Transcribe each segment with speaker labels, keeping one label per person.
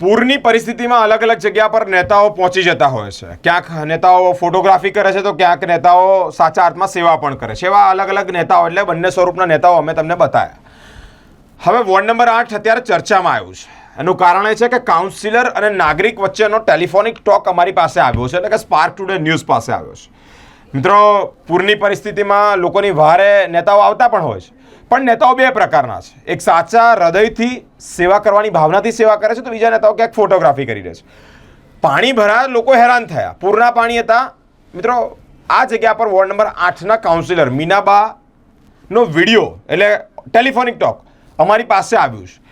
Speaker 1: પૂરની પરિસ્થિતિમાં અલગ અલગ જગ્યા પર નેતાઓ પહોંચી જતા હોય છે. ક્યાંક નેતાઓ ફોટોગ્રાફી કરે છે તો ક્યાંક નેતાઓ સાચા અર્થમાં સેવા પણ કરે છે. એવા અલગ અલગ નેતાઓ એટલે બંને સ્વરૂપના નેતાઓ અમે તમને બતાવ્યા હવે વોર્ડ નંબર આઠ અત્યારે ચર્ચામાં આવ્યું છે. એનું કારણ એ છે કે કાઉન્સિલર અને નાગરિક વચ્ચેનો ટેલિફોનિક ટોક અમારી પાસે આવ્યો છે એટલે કે સ્પાર્ક ટુડે ન્યૂઝ પાસે આવ્યો છે. મિત્રો, પૂરની પરિસ્થિતિમાં લોકોની વારે નેતાઓ આવતા પણ હોય છે. પણ નેતાઓ બે પ્રકારના છે. એક સાચા હૃદયથી સેવા કરવાની ભાવનાથી સેવા કરે છે, તો બીજા નેતાઓ ક્યાંક ફોટોગ્રાફી કરી રહે છે. પાણી ભરાયા લોકો હેરાન થયા. પૂરના પાણી હતા. મિત્રો, આ જગ્યા પર વોર્ડ નંબર આઠના કાઉન્સિલર મીનાબાનો વીડિયો, એટલે ટેલિફોનિક ટોક અમારી પાસે આવ્યું છે.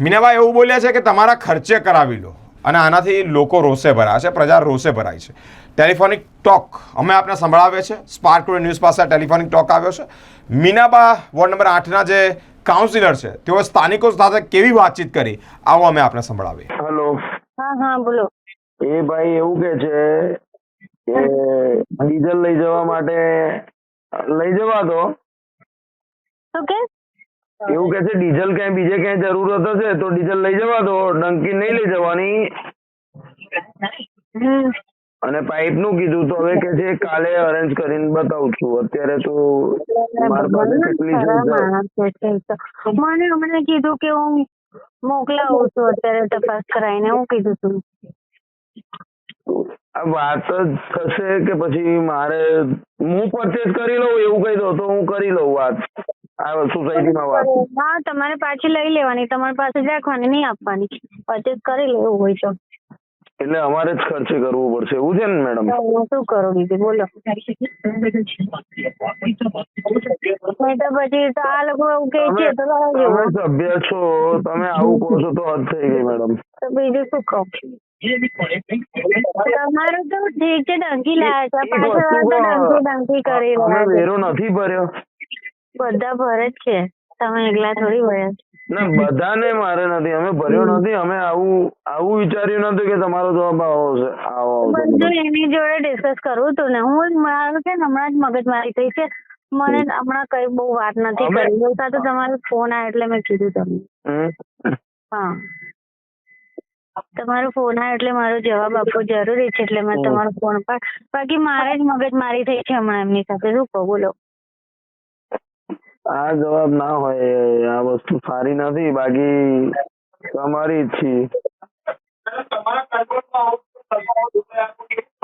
Speaker 1: મીનાબા એવું બોલ્યા છે કે તમારા ખર્ચે કરાવી લો. અને આનાથી લોકો રોષે ભરાય છે પ્રજા રોષે ભરાય છે. ટેલિફોનિક ટોક અમે આપને સંભળાવીએ છે સ્પાર્ક ટુડે ન્યૂઝ પાસે ટેલિફોનિક ટોક આવ્યો છે. મીનાબા વોર્ડ નંબર આઠના જે કાઉન્સિલર છે તેઓ સ્થાનિકો સાથે કેવી વાતચીત કરી આવો અમે આપને સંભળાવીએ.
Speaker 2: હેલો.
Speaker 3: હા હા બોલો.
Speaker 2: એ ભાઈ એવું કે છે કે ડીઝલ લઈ જવા માટે લઈ જવા દો.
Speaker 3: શું કે?
Speaker 2: એવું કે છે ડીઝલ ક્યાંય બીજે ક્યાંય જરૂરત હશે તો ડીઝલ લઈ જવા દો ડંકી નહીં લઈ જવાની. અને પાઇપનું કીધું તો હવે કે છે કાલે અરેન્જ કરીને બતાવું છું. અત્યારે તો.
Speaker 3: મને હમણાં કીધું કે હું મોકલાવું છું અત્યારે તપાસ કરાવીને હું કીધું તું.
Speaker 2: આ વાત જ થશે કે પછી મારે હું પરચેસ કરી લઉં એવું કહી દો તો હું કરી લઉં વાત. આ સોસાયટીમાં વાત.
Speaker 3: હા તમારે પાછી લઈ લેવાની તમારી પાસે જ રાખવાની નહીં આપવાની. પરચેસ કરી લેવું હોય તો.
Speaker 2: એટલે અમારે જ ખર્ચે કરવો પડશે. એવું છે ને મેડમ?
Speaker 3: શું કરો બીજું? બોલો. તો પછી તો આ લોકો એવું કહે છે તો
Speaker 2: તમે સભ્ય છો તમે આવું કહો છો તો હદ થઈ ગઈ મેડમ.
Speaker 3: તો બીજું શું કહો? તમારું તો ઠીક છે ડંકી લાયા છે. પાછળ ડંકી ડંકી કરી રહ્યા
Speaker 2: વેરો નથી ભર્યો?
Speaker 3: બધા ભરે જ છે તમે એકલા થોડી ભર્યા.
Speaker 2: ના બધાને મારે નથી. અમે ભર્યો નથી. અમે આવું આવું વિચાર્યું નતું કે તમારો જવાબ આવો છે આવો
Speaker 3: બધું એની જોડે ડિસ્કસ કરવું હતું ને. હું મારું છે ને હમણાં જ મગજ મારી થઈ છે. મને હમણાં કઈ બહુ વાત નથી કરી. બોલતા સાથે તમારો ફોન આવ્યો એટલે મેં કીધું તમને. હા. તમારો ફોન આવ્યો એટલે મારો જવાબ આપવો જરૂરી છે એટલે મેં તમારો ફોન પર બાકી મારે જ મગજ મારી થઈ છે હમણાં એમની સાથે. શું કહું બોલો?
Speaker 2: આ જવાબ ના હોય આ વસ્તુ સારી નથી બાકી તમારી ઈચ્છી.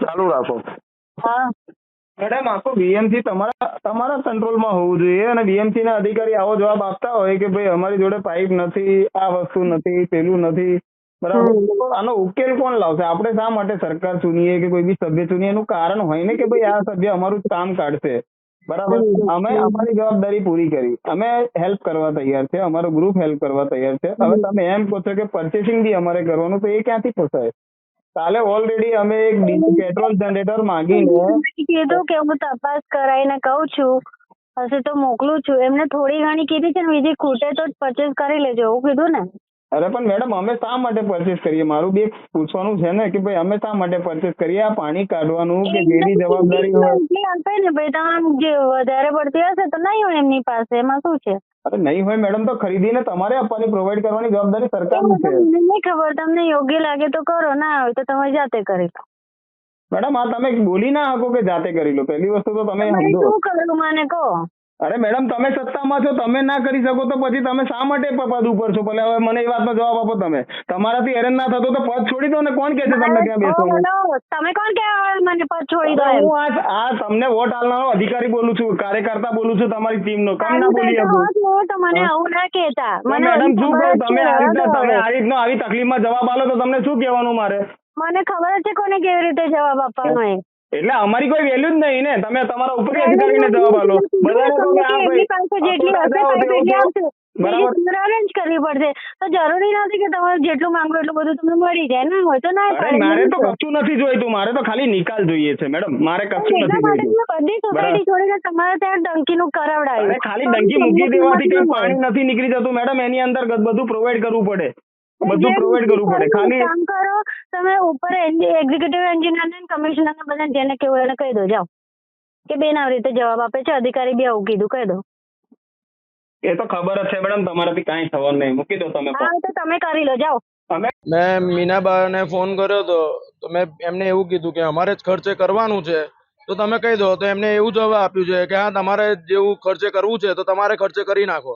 Speaker 2: ચાલુ રાખો.
Speaker 4: મેડમ આખો બીએમસી તમારા તમારા કંટ્રોલમાં હોવું જોઈએ અને બીએમસી ના અધિકારી આવો જવાબ આપતા હોય કે ભાઈ અમારી જોડે પાઇપ નથી આ વસ્તુ નથી પેલું નથી. બરાબર? આનો ઉકેલ કોણ લાવશે? આપણે શા માટે સરકાર ચૂનીએ કે કોઈ બી સભ્ય ચૂનીએ? એનું કારણ હોય ને કે ભાઈ આ સભ્ય અમારું કામ કાઢશે. બરાબર. અમે અમારી જવાબદારી પૂરી કરી. અમે હેલ્પ કરવા તૈયાર છે અમારો ગ્રુપ હેલ્પ કરવા તૈયાર છે. હવે તમે એમ કહો છો કે પરચેસિંગ બી અમારે કરવાનું તો એ ક્યાંથી પોસાય? કાલે ઓલરેડી અમે એક પેટ્રોલ જનરેટર માંગીને
Speaker 3: કીધું કે હું તપાસ કરાવીને કહું છું. હશે તો મોકલું છું. એમને થોડી ઘણી કીધી છે ને બીજી ખૂટે તો પરચેસ કરી લેજો એવું કીધું ને?
Speaker 4: અરે પણ મેડમ અમે શા માટે પરચેસ કરીએ? મારું બી એક પૂછવાનું છે ને કે ભાઈ અમે શા માટે પરચેસ કરીએ? આ પાણી કાઢવાનું કે જેની જવાબદારી હોય?
Speaker 3: એટલી આપે ને ભાઈ તમામ જે વધારે પડતી હશે તો નહીં હોય એમની પાસે. એમાં શું છે?
Speaker 4: અરે નહીં હોય મેડમ તો ખરીદીને તમારે આપવાની પ્રોવાઈડ કરવાની જવાબદારી સરકારની છે.
Speaker 3: નહીં ખબર તમને યોગ્ય લાગે તો કરો ના હોય તો તમે જાતે કરી લો.
Speaker 4: મેડમ આ તમે બોલી ના શકો કે જાતે કરી લો. પહેલી વસ્તુ તો તમે સમજો
Speaker 3: શું કરવું મને કહો?
Speaker 4: અરે મેડમ તમે સત્તામાં છો તમે ના કરી શકો તો પછી તમે શા માટે પદ ઉપર છો? ભલે હવે મને એ વાતનો જવાબ આપો તમે. તમારાથી હેરાન ના થતો તો પદ છોડી દો ને કોણ કે છે તમને ત્યાં
Speaker 3: બેસો તમે કોણ કે મને પદ છોડી દો
Speaker 4: હું આ તમને વોટ આલનારો અધિકારી બોલું છું કાર્યકર્તા બોલું છું તમારી ટીમનો. કામ ના બોલી શકું
Speaker 3: તો મને આવું ના કહેતા.
Speaker 4: મેડમ શું કહું? તમે આ રીતના તમે આ રીતનો આવી તકલીફમાં જવાબ આલો તો તમને શું કહેવાનું મારે?
Speaker 3: મને ખબર છે કોને કેવી રીતે જવાબ આપવાનો એ
Speaker 4: એટલે અમારી કોઈ વેલ્યુ જ નહીં ને. તમે તમારા ઉપર અધિકારીને જવાબ આપો. બધાને કહો કે આ ભાઈ
Speaker 3: જેટલી હશે
Speaker 4: જાઓ,
Speaker 3: પાઇપ
Speaker 4: તેઓ
Speaker 3: એટલી આવશે
Speaker 4: બરાબર.
Speaker 3: બીજી તમારે arrange કરવી પડશે. તો જરૂરી નથી કે તમારે જેટલું માંગો એટલું બધું તમને મળી જાય. ના હોય તો ના
Speaker 4: મારે તો કશું નથી જોઈતું. મારે તો ખાલી નિકાલ જોઈએ છે મેડમ. મારે કશું નથી જોઈતું.
Speaker 3: બધી સોસાયટી છોડીને તમારે ત્યાં ડંકીનું કરાવડાવ્યું.
Speaker 4: ખાલી ડંકી મૂકી દેવાથી કઈ પાણી નથી નીકળી જતું મેડમ. એની અંદર બધું પ્રોવાઈડ કરવું પડે. બધું પ્રોવાઈડ કરવું પડે. ખાલી
Speaker 3: કામ કરો તમે ઉપર એક્ઝિક્યુટિવ એન્જિનિયર ને કમિશનર ને બધા જેને કેવું એને કહી દો જાઓ. કે બેન આવી રીતે જવાબ આપે છે અધિકારી બી આવું કીધું કહી દો.
Speaker 4: એ તો ખબર જ છે મેડમ તમારાથી કાંઈ થવાનું નહીં. મૂકી દો તમે
Speaker 3: હા તો તમે કરી લો જાઓ.
Speaker 5: મેં મીનાબાને ફોન કર્યો હતો તો મેં એમને એવું કીધું કે અમારે જ ખર્ચે કરવાનું છે. તો તમે કહી દો તો એમને એવું જવાબ આપ્યું છે કે હા તમારે જેવું ખર્ચે કરવું છે તો તમારે ખર્ચે કરી નાખો.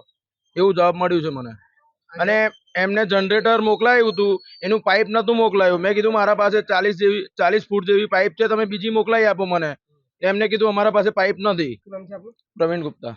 Speaker 5: એવું જવાબ મળ્યું છે મને. અને એમને જનરેટર મોકલાયું હતું એનું પાઇપ નહોતું મોકલાયું. મેં કીધું મારા પાસે ચાલીસ જેવી ચાલીસ ફૂટ જેવી પાઇપ છે તમે બીજી મોકલાવી આપો મને. એમને કીધું અમારા પાસે પાઇપ નથી. પ્રવીણ ગુપ્તા.